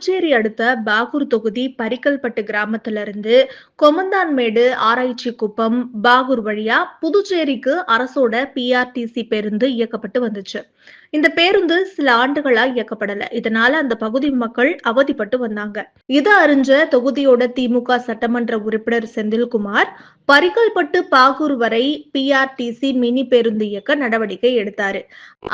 புதுச்சேரி அடுத்த பாகூர் தொகுதி பரிக்கல்பட்டு கிராமத்துல இருந்து கொமந்தான்மேடு ஆராய்ச்சி குப்பம் பாகூர் வழியா புதுச்சேரிக்கு அரசோட பிஆர்டிசி பேருந்து இயக்கப்பட்டு வந்துச்சு. இந்த பேருந்து சில ஆண்டுகளா இயக்கப்படல. இதனால அந்த பகுதி மக்கள் அவதிப்பட்டு வந்தாங்க. இதை அறிஞ்ச தொகுதியோட திமுக சட்டமன்ற உறுப்பினர் செந்தில்குமார் பரிக்கல்பட்டு பாகூர் வரை பிஆர்டிசி மினி பேருந்து இயக்க நடவடிக்கை எடுத்தாரு.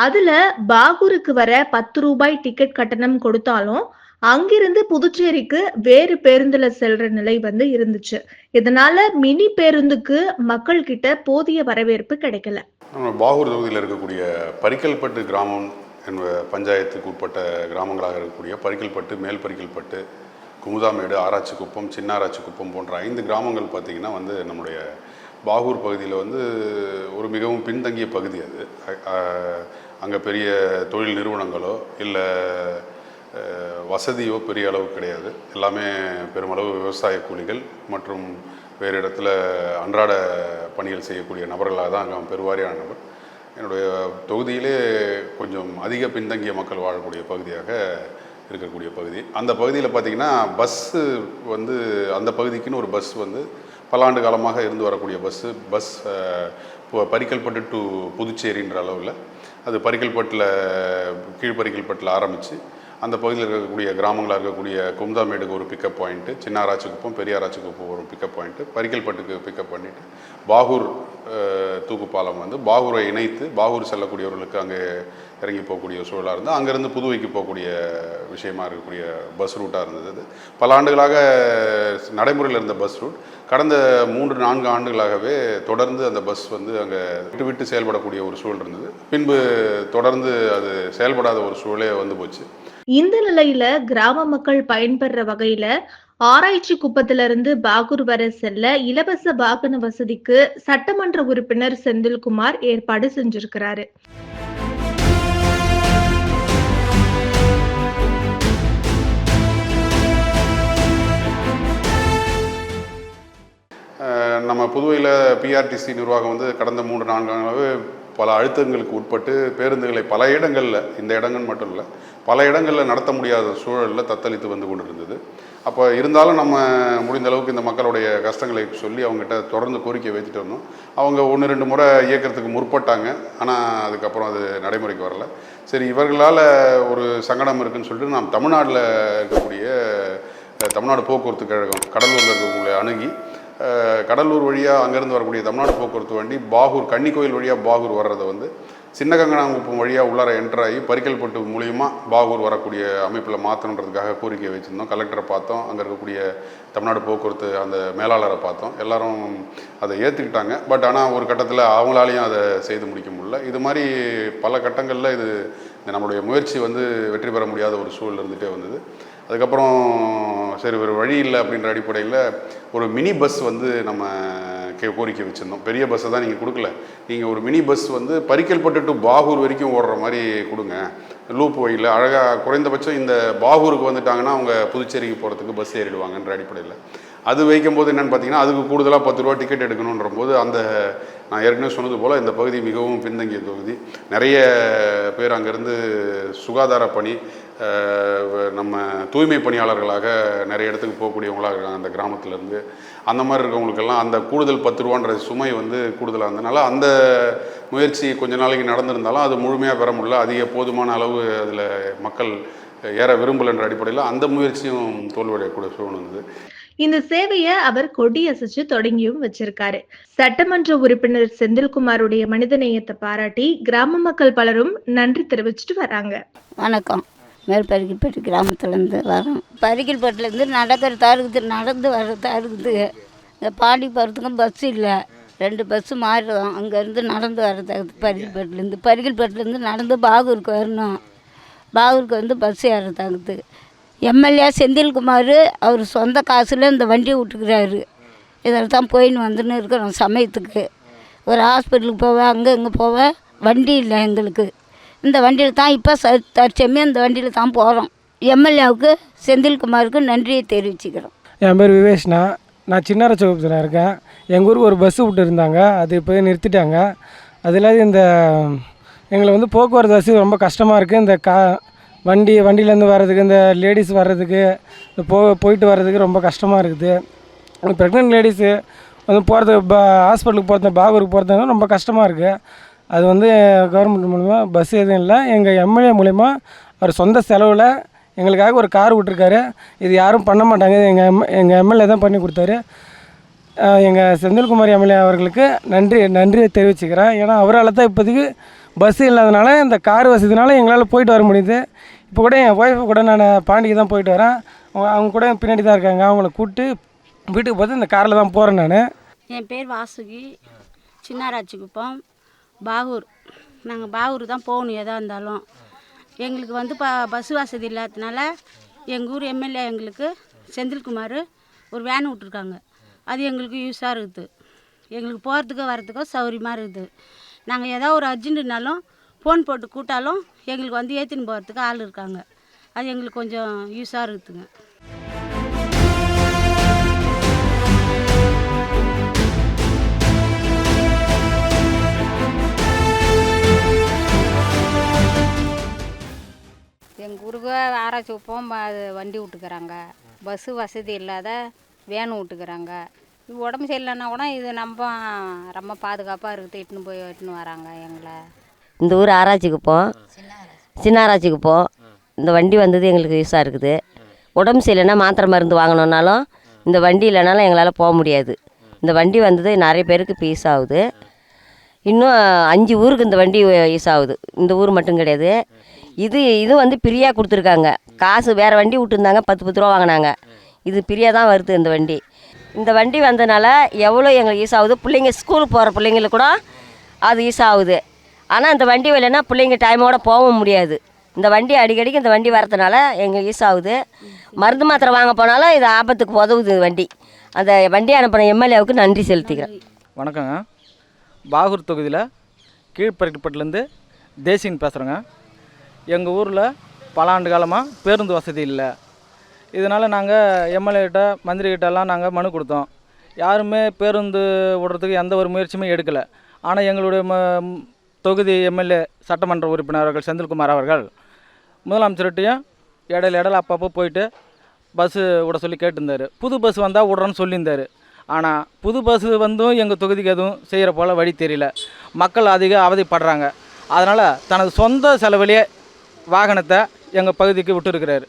அதுல பாகூருக்கு வர பத்து ரூபாய் டிக்கெட் கட்டணம் கொடுத்தாலும் அங்கிருந்து புதுச்சேரிக்கு வேறு பேருந்துல செல்ற நிலை வந்து இருந்துச்சு. இதனால மினி பேருந்துக்கு மக்கள் கிட்ட போதிய வரவேற்பு கிடைக்கல. நம்ம பாகூர் தொகுதியில் இருக்கக்கூடிய பரிக்கல்பட்டு கிராமம் என்ப பஞ்சாயத்துக்கு உட்பட்ட கிராமங்களாக இருக்கக்கூடிய பரிக்கல்பட்டு மேல் பரிக்கல்பட்டு குமுதாமேடு ஆராய்ச்சிக்குப்பம் சின்ன ஆராய்ச்சிக்குப்பம் போன்ற ஐந்து கிராமங்கள் பார்த்திங்கன்னா வந்து நம்முடைய பாகூர் பகுதியில் வந்து ஒரு மிகவும் பின்தங்கிய பகுதி அது. அங்கே பெரிய தொழில் நிறுவனங்களோ இல்லை வசதியோ பெரிய அளவு கிடையாது. எல்லாமே பெருமளவு விவசாய கூலிகள் மற்றும் வேறு இடத்துல அன்றாட பணிகள் செய்யக்கூடிய நபர்களாக தான் அங்கே பெருவாரியான நபர். என்னுடைய தொகுதியிலே கொஞ்சம் அதிக பின்தங்கிய மக்கள் வாழக்கூடிய பகுதியாக இருக்கக்கூடிய பகுதி. அந்த பகுதியில் பார்த்திங்கன்னா பஸ்ஸு வந்து அந்த பகுதிக்குன்னு ஒரு பஸ் வந்து பல ஆண்டு காலமாக இருந்து வரக்கூடிய பஸ்ஸு பஸ் இப்போ பரிக்கல்பட்டு டு புதுச்சேரின்ற அளவில். அது பரிக்கல்பட்டில் கீழ்பரிக்கல்பட்டில் ஆரம்பித்து அந்த பகுதியில் இருக்கக்கூடிய கிராமங்களாக இருக்கக்கூடிய கும்தாமேடுக்கு ஒரு பிக்கப் பாயிண்ட்டு சின்னாராச்சிக்குப்பம் பெரியாராச்சிக்குப்பம் ஒரு பிக்கப் பாயிண்ட்டு பரிக்கல்பட்டுக்கு பிக்கப் பண்ணிவிட்டு பாகூர் தூக்குப்பாலம் வந்து பாகூரை இணைத்து பாகூர் செல்லக்கூடியவர்களுக்கு அங்கே இறங்கி போகக்கூடிய சூழலாக இருந்தது அங்கேருந்து புதுவைக்கு போகக்கூடிய விஷயமா இருக்கக்கூடிய பஸ் ரூட்டாக இருந்தது அது. பல ஆண்டுகளாக நடைமுறையில் இருந்த பஸ் ரூட் கடந்த மூன்று நான்கு ஆண்டுகளாகவே தொடர்ந்து அந்த பஸ் வந்து அங்கே விட்டு விட்டு செயல்படக்கூடிய ஒரு சூழல் இருந்தது. பின்பு தொடர்ந்து அது செயல்படாத ஒரு சூழலே வந்து போச்சு. இந்த நிலையில கிராம மக்கள் பயன்பெற வகையில ஆராய்ச்சி குப்பத்திலிருந்து பாகூர் வரை செல்ல இலவச வாகன வசதிக்கு சட்டமன்ற உறுப்பினர் செந்தில்குமார் ஏற்பாடு செஞ்சிருக்கிறாரு. நம்ம புதுவையில் பிஆர்டிசி நிர்வாகம் வந்து கடந்த மூன்று நான்கு பல அழுத்தங்களுக்கு உட்பட்டு பேருந்துகளை பல இடங்களில் இந்த இடங்கள் மட்டும் இல்லை பல இடங்களில் நடத்த முடியாத சூழலில் தத்தளித்து வந்து கொண்டு இருந்தது அப்போ இருந்தாலும் நம்ம முடிந்த அளவுக்கு இந்த மக்களுடைய கஷ்டங்களை சொல்லி அவங்ககிட்ட தொடர்ந்து கோரிக்கை வைத்துட்டு வந்தோம். அவங்க ஒன்று ரெண்டு முறை இயக்கிறதுக்கு முற்பட்டாங்க. ஆனால் அதுக்கப்புறம் அது நடைமுறைக்கு வரல. சரி இவர்களால் ஒரு சங்கடம் இருக்குன்னு சொல்லிட்டு நாம் தமிழ்நாட்டில் இருக்கக்கூடிய தமிழ்நாடு போக்குவரத்து கழகம் கடலூரில் இருக்கவங்களை அணுகி கடலூர் வழியாக அங்கேருந்து வரக்கூடிய தமிழ்நாடு போக்குவரத்து வண்டி பாகூர் கன்னிக்கோயில் வழியாக பாகூர் வர்றதை வந்து சின்ன கங்கனாங்குப்பம் வழியாக உள்ளார என்ட்ராகி பரிக்கல்பட்டு மூலியமாக பாகூர் வரக்கூடிய அமைப்பில் மாற்றணுன்றதுக்காக கோரிக்கை வச்சுருந்தோம். கலெக்டரை பார்த்தோம். அங்கே இருக்கக்கூடிய தமிழ்நாடு போக்குவரத்து அந்த மேலாளரை பார்த்தோம். எல்லாரும் அதை ஏற்றுக்கிட்டாங்க பட் ஆனால் ஒரு கட்டத்தில் அவங்களாலையும் அதை செய்து முடிக்க முடியல. இது மாதிரி பல கட்டங்களில் இது நம்மளுடைய முயற்சி வந்து வெற்றி பெற முடியாத ஒரு சூழல் இருந்துகிட்டே வந்தது. அதுக்கப்புறம் சரி ஒரு வழி இல்லை அப்படின்ற அடிப்படையில் ஒரு மினி பஸ் வந்து நம்ம கே கோரிக்கை வச்சுருந்தோம். பெரிய பஸ்ஸை தான் நீங்கள் கொடுக்கல. நீங்கள் ஒரு மினி பஸ் வந்து பரிக்கல்பட்டு டு பாகூர் வரைக்கும் ஓடுற மாதிரி கொடுங்க. லூப் வழியில் அழகாக குறைந்தபட்சம் இந்த பாகூருக்கு வந்துட்டாங்கன்னா அவங்க புதுச்சேரிக்கு போகிறதுக்கு பஸ் ஏறிடுவாங்கன்ற அடிப்படையில். அது வைக்கும்போது என்னென்னு பார்த்தீங்கன்னா அதுக்கு கூடுதலாக பத்து ரூபா டிக்கெட் எடுக்கணுன்ற போது அந்த நான் ஏற்கனவே சொன்னது போல் இந்த பகுதி மிகவும் பின்தங்கிய தொகுதி. நிறைய பேர் அங்கேருந்து சுகாதார பணி நம்ம தூய்மை பணியாளர்களாக நிறைய இடத்துக்கு போகக்கூடியவங்களாக இருக்காங்க அந்த கிராமத்துலேருந்து. அந்த மாதிரி இருக்கவங்களுக்கெல்லாம் அந்த கூடுதல் பத்து ரூபான்ற சுமை வந்து கூடுதலாக இருந்தனால அந்த முயற்சி கொஞ்ச நாளைக்கு நடந்திருந்தாலும் அது முழுமையாக பெற முடியல. அதிக போதுமான அளவு அதில் மக்கள் ஏற விரும்பலைன்ற அடிப்படையில் அந்த முயற்சியும் தோல்வியடையக்கூடிய சூழ்நிலை இருந்தது. இந்த சேவையை அவர் கொடியசைச்சு தொடங்கியும் வச்சிருக்காரு. சட்டமன்ற உறுப்பினர் செந்தில்குமாருடைய மனிதநேயத்தை பாராட்டி கிராம மக்கள் பலரும் நன்றி தெரிவிச்சுட்டு வராங்க. வணக்கம். மேற்பரிகில்பேட்டு கிராமத்துலேருந்து வரோம். பரிகில்பட்டுலேருந்து நடக்கிறதா இருக்குது நடந்து வர்றதா இருக்குது இந்த பாண்டி போகிறதுக்கும் பஸ் இல்லை. ரெண்டு பஸ்ஸு மாறிடும் அங்கேருந்து நடந்து வர்றதா இருக்குது பரிகில்பட்டுலேருந்து பரிகில்பட்டுலேருந்து நடந்து பாகூருக்கு வரணும். பாகூருக்கு வந்து பஸ் ஏறதாகுது எம்எல்ஏ செந்தில்குமார் அவர் சொந்த காசில் இந்த வண்டியை விட்டுக்கிறாரு. இதில் தான் போயின்னு வந்துன்னு இருக்கிறோம் சமயத்துக்கு. ஒரு ஹாஸ்பிட்டலுக்கு போவேன் அங்கே இங்கே போவேன் வண்டி இல்லை எங்களுக்கு. இந்த வண்டியில் தான் இப்போ ச தற்சமயம் இந்த வண்டியில் தான் போகிறோம் எம்எல்ஏவுக்கு செந்தில்குமாருக்கு நன்றியை தெரிவிச்சுக்கிறோம். என் பேர் விவேஷ்னா. நான் சின்னரச்சகுப்பத்தில் இருக்கேன். எங்கள் ஊருக்கு ஒரு பஸ்ஸு விட்டு இருந்தாங்க அது இப்போ நிறுத்திட்டாங்க. அது இல்லாத இந்த எங்களை வந்து போக்குவரத்து வசதி ரொம்ப கஷ்டமாக இருக்குது இந்த கா வண்டி வண்டியிலேருந்து வர்றதுக்கு இந்த லேடிஸ் வர்றதுக்கு இந்த போ போயிட்டு வர்றதுக்கு ரொம்ப கஷ்டமாக இருக்குது. ப்ரெக்னென்ட் லேடிஸு வந்து போகிறது ப ஹாஸ்பிட்டலுக்கு போகிறது பாகூருக்கு போகிறதுனால ரொம்ப கஷ்டமாக இருக்குது அது வந்து கவர்மெண்ட் மூலிமா பஸ் எதுவும் இல்லை. எங்கள் எம்எல்ஏ மூலிமா அவர் சொந்த செலவில் எங்களுக்காக ஒரு கார் விட்ருக்காரு இது யாரும் பண்ண மாட்டாங்க. எங்கள் எம் எங்கள் எம்எல்ஏ தான் பண்ணி கொடுத்தாரு. எங்கள் செந்தில்குமார் எம்எல்ஏ அவர்களுக்கு நன்றி நன்றியை தெரிவிச்சுக்கிறேன். ஏன்னா அவரால் தான் இப்போதைக்கு பஸ் இல்லாதனால இந்த கார் வசதினால எங்களால் போயிட்டு வர முடியுது. இப்போ கூட என் ஒய்ஃபு கூட நான் பாண்டிக்கு தான் போயிட்டு வரேன். அவங்க கூட பின்னாடி தான் இருக்காங்க. அவங்கள கூப்பிட்டு வீட்டுக்கு போகிறது இந்த காரில் தான் போகிறேன் நான். என் பேர் வாசுகி. சின்னாராச்சி குப்பம். பாகூர். நாங்கள் பாகூர் தான் போகணும் எதாக இருந்தாலும். எங்களுக்கு வந்து ப பஸ் வசதி இல்லாததுனால எங்கள் ஊர் எம்எல்ஏ எங்களுக்கு செந்தில்குமார் ஒரு வேன் விட்ருக்காங்க அது எங்களுக்கு யூஸாக இருக்குது. எங்களுக்கு போகிறதுக்கோ வரதுக்கோ சௌகரியமாக இருக்குது. நாங்கள் ஏதோ ஒரு அர்ஜென்ட்டுனாலும் ஃபோன் போட்டு கூட்டாலும் எங்களுக்கு வந்து ஏற்றின்னு போகிறதுக்கு ஆள் இருக்காங்க. அது எங்களுக்கு கொஞ்சம் யூஸாக இருக்குதுங்க. எங்கள் ஊருக்கு ஆராய்ச்சி வைப்போம் அது வண்டி விட்டுக்கிறாங்க. பஸ்ஸு வசதி இல்லாத வேன் விட்டுக்கிறாங்க. இது உடம்பு சரியில்லைன்னா கூட இது நம்ம ரொம்ப பாதுகாப்பாக இருக்குது இட்டுன்னு போய் இட்டுன்னு வராங்க எங்களை. இந்த ஊர் ஆராய்ச்சி குப்பம் சின்ன ஆராய்ச்சி இந்த வண்டி வந்தது எங்களுக்கு யூஸாக இருக்குது. உடம்பு சரியில்லைன்னா மாத்திரை மருந்து வாங்கணுன்னாலும் இந்த வண்டி இல்லைனாலும் எங்களால் போக முடியாது. இந்த வண்டி வந்தது நிறைய பேருக்கு இப்போ யூஸ் ஆகுது. இன்னும் அஞ்சு ஊருக்கு இந்த வண்டி யூஸ் ஆகுது. இந்த ஊர் மட்டும் கிடையாது. இது இது வந்து ஃப்ரீயாக கொடுத்துருக்காங்க. காசு வேறு வண்டி விட்டுருந்தாங்க. பத்து பத்து ரூபா வாங்கினாங்க. இது ஃப்ரீயாக தான் வருது இந்த வண்டி. இந்த வண்டி வந்தனால எவ்வளோ எங்களுக்கு யூஸ் ஆகுது. பிள்ளைங்க ஸ்கூலுக்கு போகிற பிள்ளைங்களுக்கு கூட அது யூஸ் ஆகுது. ஆனால் இந்த வண்டி வரலைன்னா பிள்ளைங்க டைமோட போகவும் முடியாது. இந்த வண்டி அடிக்கடிக்கு இந்த வண்டி வரதுனால எங்களுக்கு யூஸ் ஆகுது. மருந்து மாத்திரை வாங்க போனாலும் இது ஆபத்துக்கு உதவுது வண்டி. அந்த வண்டி அனுப்பின எம்எல்ஏவுக்கு நன்றி செலுத்திக்கிறேன். வணக்கங்க. பாகூர் தொகுதியில் கீழ்பரட்டுப்பட்டிலேருந்து தேசியன் பேசுகிறேங்க எங்கள் ஊரில் பல ஆண்டு காலமாக பேருந்து வசதி இல்லை. இதனால் நாங்கள் எம்எல்ஏகிட்ட மந்திரிக்கிட்டெல்லாம் நாங்கள் மனு கொடுத்தோம். யாருமே பேருந்து விடுறதுக்கு எந்த ஒரு முயற்சியுமே எடுக்கலை. ஆனால் எங்களுடைய ம தொகுதி எம்எல்ஏ சட்டமன்ற உறுப்பினர் அவர்கள் செந்தில்குமார் அவர்கள் முதலமைச்சர்கிட்டையும் இடையில இடையில அப்பப்போ போயிட்டு பஸ்ஸு விட சொல்லி கேட்டிருந்தார். புது பஸ் வந்தால் விட்றேன்னு சொல்லியிருந்தார். ஆனால் புது பஸ் வந்தும் எங்கள் தொகுதிக்கு எதுவும் செய்கிற போல் வழி தெரியல. மக்கள் அதிக அவதிப்படுறாங்க. அதனால் தனது சொந்த செலவிலேயே வாகனத்தை எங்கள் பகுதிக்கு விட்டுருக்கிறாரு.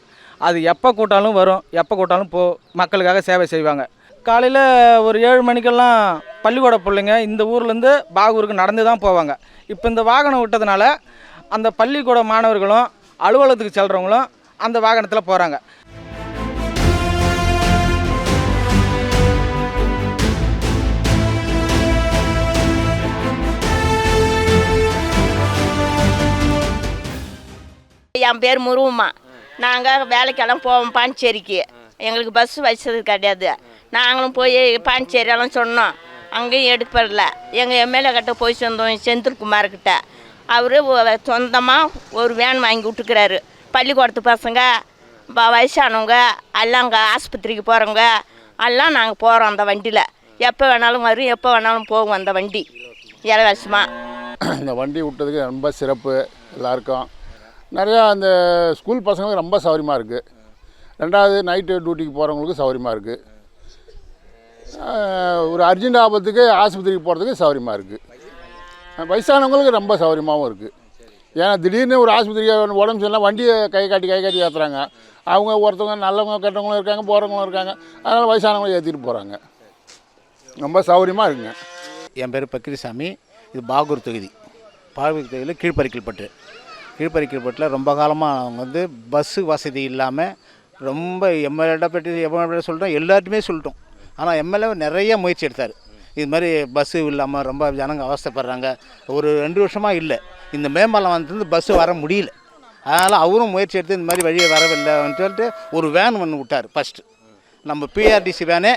அது எப்போ கூட்டாலும் வரும் எப்போ கூட்டாலும் போ மக்களுக்காக சேவை செய்வாங்க. காலையில் ஒரு ஏழு மணிக்கெல்லாம் பள்ளிக்கூட பிள்ளைங்க இந்த ஊர்லேருந்து பாகூருக்கு நடந்து தான் போவாங்க. இப்போ இந்த வாகனம் விட்டதுனால அந்த பள்ளிக்கூட மாணவர்களும் அலுவலகத்துக்கு செல்கிறவங்களும் அந்த வாகனத்தில் போகிறாங்க என் பேர் முருகம்மா. நாங்கள் வேலைக்கெல்லாம் போவோம் பாண்டிச்சேரிக்கு. எங்களுக்கு பஸ் வச்சது கிடையாது. நாங்களும் போய் பாண்டிச்சேரியெல்லாம் சொன்னோம். அங்கேயும் எடுப்பதில்ல எங்கள் எம்எல்ஏ கிட்ட போய் சேர்ந்தோம் செந்தில்குமார் கிட்ட அவர் சொந்தமாக ஒரு வேன் வாங்கி விட்டுக்கிறாரு. பள்ளிக்கூடத்து பசங்க வ- வயசானவங்க எல்லாம் அங்கே ஆஸ்பத்திரிக்கு போகிறவங்க எல்லாம் நாங்கள் போகிறோம் அந்த வண்டியில். எப்போ வேணாலும் வரும் எப்போ வேணாலும் போகும் அந்த வண்டி. இலவசமாக இந்த வண்டி விட்டதுக்கு ரொம்ப சிறப்பு எல்லாருக்கும். நிறையா அந்த ஸ்கூல் பசங்களுக்கு ரொம்ப சௌகரியமாக இருக்குது ரெண்டாவது நைட்டு டியூட்டிக்கு போகிறவங்களுக்கு சௌகரியமாக இருக்குது ஒரு அர்ஜென்ட் ஆபத்துக்கு ஆஸ்பத்திரிக்கு போகிறதுக்கு சௌகரியமாக இருக்குது வயசானவங்களுக்கு ரொம்ப சௌகரியமாகவும் இருக்குது ஏன்னா திடீர்னு ஒரு ஆஸ்பத்திரிக்கு உடம்பு சரியில்லை வண்டியை கை காட்டி கை காட்டி ஏற்றுறாங்க அவங்க ஒருத்தவங்க நல்லவங்க கெட்டவங்களும் இருக்காங்க போகிறவங்களும் இருக்காங்க. அதனால் வயசானவங்களும் ஏற்றிட்டு போகிறாங்க ரொம்ப சௌகரியமாக இருக்குங்க. என் பேர் பக்கிரிசாமி. இது பாகூர் தொகுதி. பாகூர் தொகுதியில் கீழ்ப்பறிக்கல்பட்டு கீழ்ப்பறிக்கல்பட்டில் ரொம்ப காலமாக அவங்க வந்து பஸ்ஸு வசதி இல்லாமல் ரொம்ப எம்எல்ஏட்ட பற்றி எம்எல்ஏ சொல்லிட்டோம். எல்லார்ட்டுமே சொல்லிட்டோம். ஆனால் எம்எல்ஏ நிறைய முயற்சி எடுத்தார். இது மாதிரி பஸ்ஸு இல்லாமல் ரொம்ப ஜனங்க அவஸ்தைப்படுறாங்க. ஒரு ரெண்டு வருஷமாக இல்லை. இந்த மேம்பாலம் வந்து பஸ்ஸு வர முடியல. அதனால் அவரும் முயற்சி எடுத்து இந்த மாதிரி வழியை வரவில்லைன்னு சொல்லிட்டு ஒரு வேன் ஒன்று விட்டார் ஃபஸ்ட்டு நம்ம பிஆர்டிசி வேனே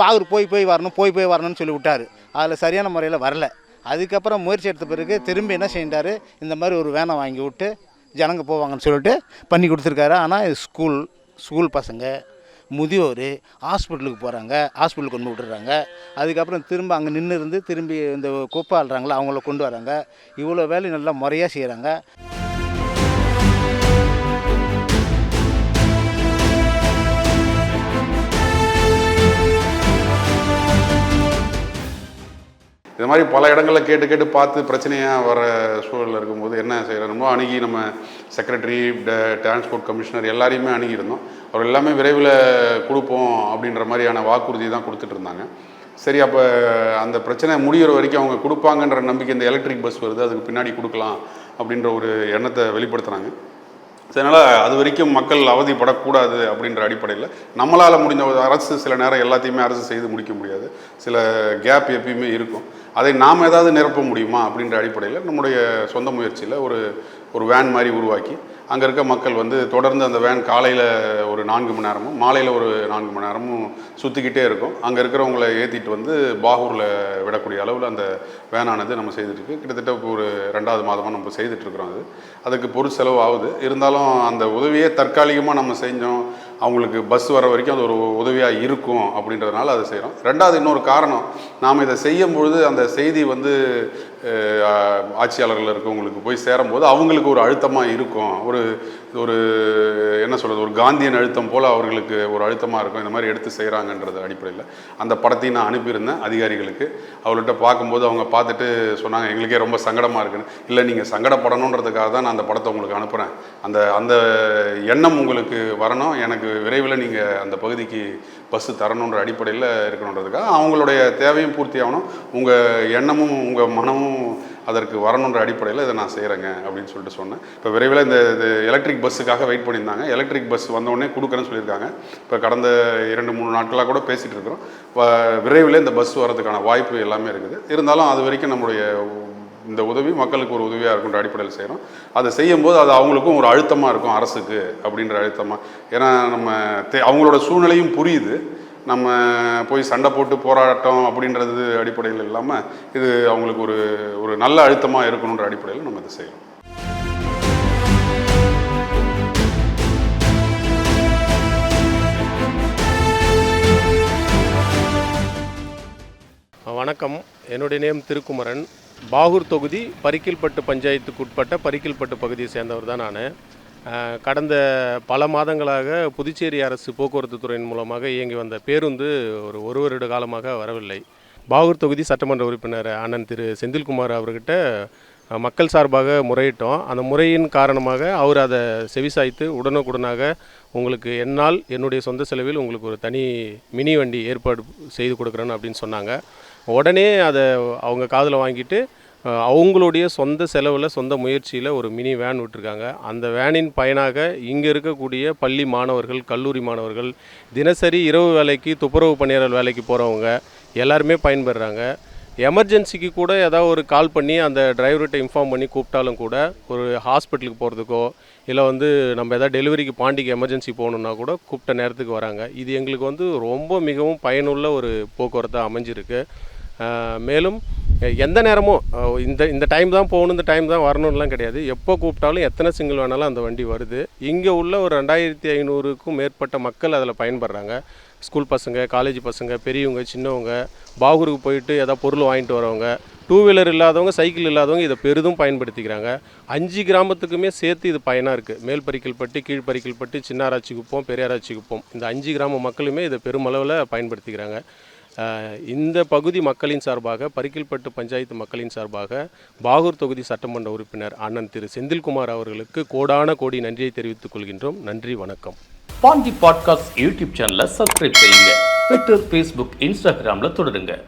பாகூர் போய் போய் வரணும் போய் போய் வரணும்னு சொல்லி விட்டார். அதில் சரியான முறையில் வரல. அதுக்கப்புறம் முயற்சி எடுத்த பிறகு திரும்பி என்ன செஞ்சார் இந்த மாதிரி ஒரு வேனை வாங்கி விட்டு ஜனங்க போவாங்கன்னு சொல்லிட்டு பண்ணி கொடுத்துருக்காரு. ஆனால் இது ஸ்கூல் ஸ்கூல் பசங்க. முதியோர் ஹாஸ்பிட்டலுக்கு போகிறாங்க ஹாஸ்பிட்டலுக்கு கொண்டு விட்டுறாங்க அதுக்கப்புறம் திரும்ப அங்கே நின்று இருந்து திரும்பி இந்த குப்பை ஆள்றாங்களோ அவங்கள கொண்டு வராங்க. இவ்வளோ வேலை நல்லா முறையாக செய்கிறாங்க மாதிரி பல இடங்களில் கேட்டு கேட்டு பார்த்து பிரச்சனையாக வர சூழலில் இருக்கும்போது என்ன செய்யறோமோ அணுகி நம்ம செக்ரட்டரி டிரான்ஸ்போர்ட் கமிஷனர் எல்லாரையுமே அணுகியிருந்தோம் அவர் எல்லாமே விரைவில் கொடுப்போம் அப்படின்ற மாதிரியான வாக்குறுதி தான் கொடுத்துட்டு இருந்தாங்க. சரி அப்போ அந்த பிரச்சனை முடிகிற வரைக்கும் அவங்க கொடுப்பாங்கன்ற நம்பிக்கை இந்த எலக்ட்ரிக் பஸ் வருது அதுக்கு பின்னாடி கொடுக்கலாம் அப்படின்ற ஒரு எண்ணத்தை வெளிப்படுத்துகிறாங்க அதனால் அது வரைக்கும் மக்கள் அவதிப்படக்கூடாது அப்படின்ற அடிப்படையில் நம்மளால் முடிஞ்ச ஒரு அரசு சில நேரம் எல்லாத்தையுமே அரசு செய்து முடிக்க முடியாது. சில கேப் எப்பயுமே இருக்கும். அதை நாம் ஏதாவது நிரப்ப முடியுமா அப்படின்ற அடிப்படையில் நம்முடைய சொந்த முயற்சியில் ஒரு ஒரு வேன் மாதிரி உருவாக்கி அங்கே இருக்க மக்கள் வந்து தொடர்ந்து அந்த வேன் காலையில் ஒரு நான்கு மணி நேரமும் மாலையில் ஒரு நான்கு மணி நேரமும் சுற்றிக்கிட்டே இருக்கும். அங்கே இருக்கிறவங்கள ஏற்றிட்டு வந்து பாகூரில் விடக்கூடிய அளவில் அந்த வேனானது நம்ம செய்துட்டுருக்கு. கிட்டத்தட்ட ஒரு ரெண்டாவது மாதமாக நம்ம செய்துட்ருக்குறோம் அது. அதுக்கு பொருள் செலவு ஆகுது. இருந்தாலும் அந்த உதவியே தற்காலிகமாக நம்ம செஞ்சோம். அவங்களுக்கு பஸ் வர வரைக்கும் அது ஒரு உதவியாக இருக்கும் அப்படின்றதுனால அதை செய்கிறோம் ரெண்டாவது இன்னொரு காரணம் நாம் இதை செய்யும் பொழுது அந்த செய்தி வந்து ஆட்சியாளர்கள் இருக்கவங்களுக்கு போய் சேரும்போது அவங்களுக்கு ஒரு அழுத்தமாக இருக்கும். ஒரு ஒரு என்ன சொல்கிறது ஒரு காந்தியன் அழுத்தம் போல் அவர்களுக்கு ஒரு அழுத்தமாக இருக்கும். இந்த மாதிரி எடுத்து செய்கிறாங்கன்றது அடிப்படையில். அந்த படத்தையும் நான் அனுப்பியிருந்தேன் அதிகாரிகளுக்கு. அவர்கிட்ட பார்க்கும்போது அவங்க பார்த்துட்டு சொன்னாங்க எங்களுக்கே ரொம்ப சங்கடமாக இருக்குன்னு. இல்லை நீங்கள் சங்கடப்படணுன்றதுக்காக தான் நான் அந்த படத்தை உங்களுக்கு அனுப்புகிறேன் அந்த அந்த எண்ணம் உங்களுக்கு வரணும். எனக்கு விரைவில் நீங்கள் அந்த பகுதிக்கு பஸ்ஸு தரணுன்ற அடிப்படையில் இருக்கணுன்றதுக்காக அவங்களுடைய தேவையும் பூர்த்தி ஆகணும். உங்கள் எண்ணமும் உங்கள் மனமும் அதற்கு வரணுன்ற அடிப்படையில் இதை நான் செய்கிறேங்க அப்படின்னு சொல்லிட்டு சொன்னேன். இப்போ விரைவில் இந்த இது எலக்ட்ரிக் பஸ்ஸுக்காக வெயிட் பண்ணியிருந்தாங்க. எலக்ட்ரிக் பஸ் வந்தோடனே கொடுக்குறேன்னு சொல்லியிருக்காங்க. இப்போ கடந்த இரண்டு மூணு நாட்களாக கூட பேசிகிட்டு இருக்கிறோம். விரைவில் இந்த பஸ் வரதுக்கான வாய்ப்பு எல்லாமே இருக்குது. இருந்தாலும் அது வரைக்கும் நம்முடைய இந்த உதவி மக்களுக்கு ஒரு உதவியாக இருக்குன்ற அடிப்படையில் செய்கிறோம் அதை செய்யும்போது அது அவங்களுக்கும் ஒரு அழுத்தமாக இருக்கும் அரசுக்கு அப்படின்ற அழுத்தமாக ஏன்னா நம்ம தே அவங்களோட சூழ்நிலையும் புரியுது. நம்ம போய் சண்டை போட்டு போராட்டம் அப்படின்றது அடிப்படையில் இல்லாமல் இது அவங்களுக்கு ஒரு ஒரு நல்ல அழுத்தமாக இருக்கணுன்ற அடிப்படையில் நம்ம இதை செய்யணும் வணக்கம். என்னுடைய நேம் திருக்குமரன். பாகூர் தொகுதி பரிக்கில்பட்டு பஞ்சாயத்துக்கு உட்பட்ட பரிக்கில்பட்டு பகுதியை சேர்ந்தவர் தான் நான். கடந்த பல மாதங்களாக புதுச்சேரி அரசு போக்குவரத்து துறையின் மூலமாக இயங்கி வந்த பேருந்து ஒரு ஒரு வருட காலமாக வரவில்லை. பாகூர் தொகுதி சட்டமன்ற உறுப்பினர் அண்ணன் திரு செந்தில்குமார் அவர்கிட்ட மக்கள் சார்பாக முறையிட்டோம். அந்த முறையின் காரணமாக அவர் அதை செவிசாய்த்து உடனுக்குடனாக உங்களுக்கு என்னால் என்னுடைய சொந்த செலவில் உங்களுக்கு ஒரு தனி மினி வண்டி ஏற்பாடு செய்து கொடுக்குறேன்னு அப்படின்னு சொன்னாங்க. உடனே அதை அவங்க காதில் வாங்கிட்டு அவங்களுடைய சொந்த செலவில் சொந்த முயற்சியில் ஒரு மினி வேன் விட்டுருக்காங்க. அந்த வேனின் பயனாக இங்கே இருக்கக்கூடிய பள்ளி மாணவர்கள் கல்லூரி மாணவர்கள் தினசரி இரவு வேலைக்கு துப்புரவு பணியாளர் வேலைக்கு போகிறவங்க எல்லாருமே பயன்பெறுறாங்க எமர்ஜென்சிக்கு கூட ஏதாவது ஒரு கால் பண்ணி அந்த டிரைவர்கிட்ட இன்ஃபார்ம் பண்ணி கூப்பிட்டாலும் கூட ஒரு ஹாஸ்பிட்டலுக்கு போகிறதுக்கோ இல்லை வந்து நம்ம எதாவது டெலிவரிக்கு பாண்டிக்கு எமர்ஜென்சி போகணுன்னா கூட கூப்பிட்ட நேரத்துக்கு வராங்க. இது எங்களுக்கு வந்து ரொம்ப மிகவும் பயனுள்ள ஒரு போக்குவரத்தாக அமைஞ்சிருக்கு. மேலும் எந்த நேரமும் இந்த இந்த டைம் தான் போகணும் இந்த டைம் தான் வரணும்லாம் கிடையாது. எப்போ கூப்பிட்டாலும் எத்தனை சிங்கிள் வேணாலும் அந்த வண்டி வருது. இங்கே உள்ள ஒரு ரெண்டாயிரத்தி ஐநூறுக்கும் மேற்பட்ட மக்கள் அதில் பயன்படுறாங்க. ஸ்கூல் பசங்க காலேஜ் பசங்க பெரியவங்க சின்னவங்க பாகூருக்கு போயிட்டு ஏதாவது பொருள் வாங்கிட்டு வரவங்க டூ வீலர் இல்லாதவங்க சைக்கிள் இல்லாதவங்க இதை பெரிதும் பயன்படுத்திக்கிறாங்க. அஞ்சு கிராமத்துக்குமே சேர்த்து இது பயனாக இருக்குது மேல் பரிக்கல்பட்டி கீழ்பரிக்கல்பட்டு சின்னாராச்சி குப்பம் பெரியாராச்சி குப்பம் இந்த அஞ்சு கிராம மக்களுமே இதை பெருமளவில் பயன்படுத்திக்கிறாங்க. இந்த பகுதி மக்களின் சார்பாக பரிக்கில்பட்டு பஞ்சாயத்து மக்களின் சார்பாக பாகூர் தொகுதி சட்டமன்ற உறுப்பினர் அண்ணன் திரு செந்தில்குமார் அவர்களுக்கு கோடான கோடி நன்றியை தெரிவித்துக் கொள்கின்றோம். நன்றி வணக்கம். பாண்டி பாட்காஸ்ட் யூடியூப் சேனலை சப்ஸ்கிரைப் செய்யுங்க. ட்விட்டர் ஃபேஸ்புக் இன்ஸ்டாகிராமில் தொடருங்க.